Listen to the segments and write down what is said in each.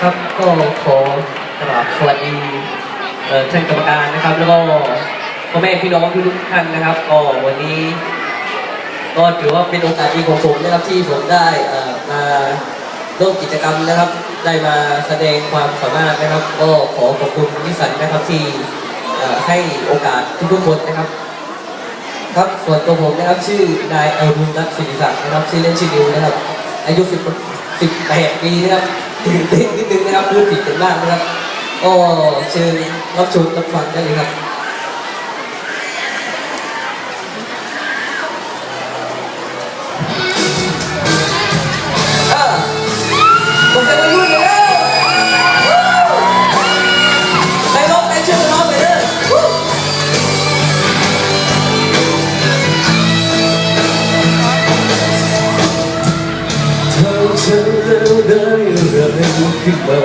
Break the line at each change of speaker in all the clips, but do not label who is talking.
ครับก็ขอกราบสวัสดีท่านกรรมการนะครับ แล้วก็พ่อแม่พี่น้องทุกท่านนะครับก็วันนี้ ก็ถือว่าเป็นโอกาสดีของผมนะครับที่ผมได้เอ่อมาร่วมกิจกรรมนะครับ ได้มาแสดงความสามารถนะครับ ก็ขอขอบคุณนิสสันนะครับที่ให้โอกาสทุกๆคนนะครับ ครับส่วนตัวผมนะครับชื่อนายอรุณรัตน์ศิริศักดิ์นะครับชื่อเล่นชื่อดิวนะครับ อายุ10 18ปีนะครับ ตื่นเต้นนิดนึงนะครับพูดผิดกันบ้างนะครับก็เชิญรับชมรับฟังได้เลยครับอ่าผมจะมายุ่งแล้วไปร้อเชื่อเลยวู้
เธอฉัน แล้วได้อะไรขึ้นมา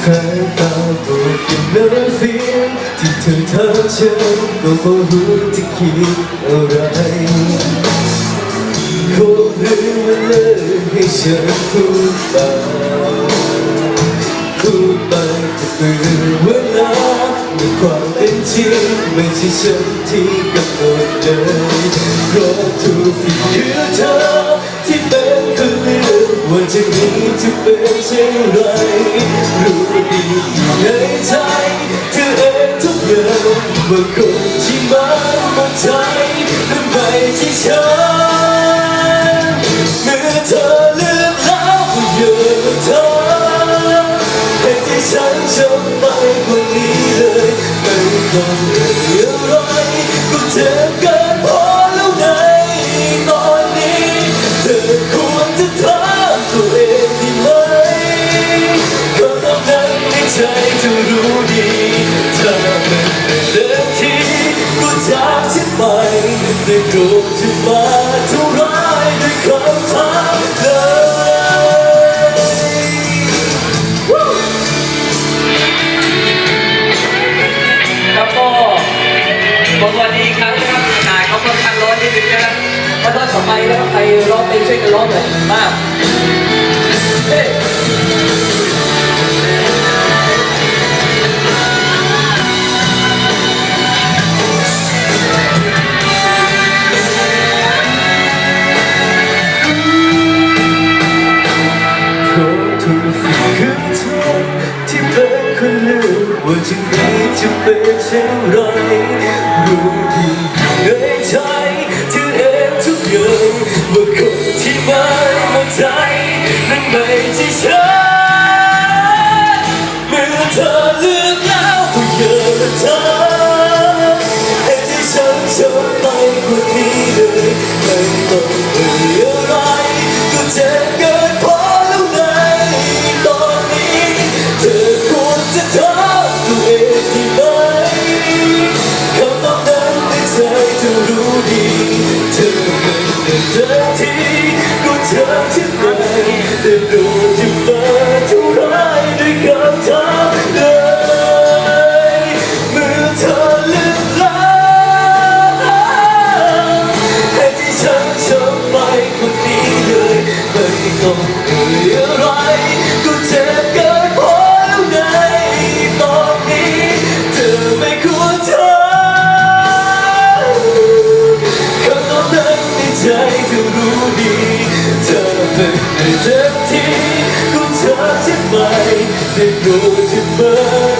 แค่ตาบอดยังเลิกเสียงที่เธอทักฉันก็พอรู้ที่คิดอะไรคงเหลืองเลยให้ฉันพูดไปพูดไปก็เปลี่ยนเวลาในความเป็นจริงไม่ใช่ฉันที่กำหนดเลยเพราะทุกสิ่งคือเธอ ว่าจะมีจะเป็นเช่นไรรู้ดีในใจเธอเองทุกอย่างว่าคนที่มันหมดใจนั้นไม่ใช่ฉันเมื่อเธอเลือกแล้วก็เยอะเธอให้ที่ฉันจบไปคนนี้เลยไม่ต้องเอ่ยอะไรก็เจอ ในใจเธอรู้ดีถ้าเป็นเดิมทีก็จากฉันไปได้โปรดจะมาทำร้ายด้วยคำถามเลย
ครับก็ขอสวัสดีอีกครั้งนะครับอากาศเขาค่อนข้างร้อนนิดนึงนะครับเพราะว่าต่อไปนะครับใครร้องเพลงช่วยกันร้องหน่อยมากเฮ้
จะเป็นเช่นไรรู้ดีในใจเธอเองทุกอย่างว่าคนที่ไม่หมดใจนั้นไม่ใช่ฉันเมื่อเธอเลือกแล้วก็เยอะเธอให้ที่ฉันจบไปคนนี้เลยไม่ต้องเอ่ยอะไรก็เจ็บเกินพอแล้วในตอนนี้เธอควรจะถา ไม่ได้เดินทีก็เธอที่ไหนแต่ดูที่ฟ้าทำร้ายด้วยคำถามเลยเมื่อเธอเลือกลาให้ที่ฉันจบไปคนนี้เลยไม่ต้องเหนื่อยอะไร ได้โ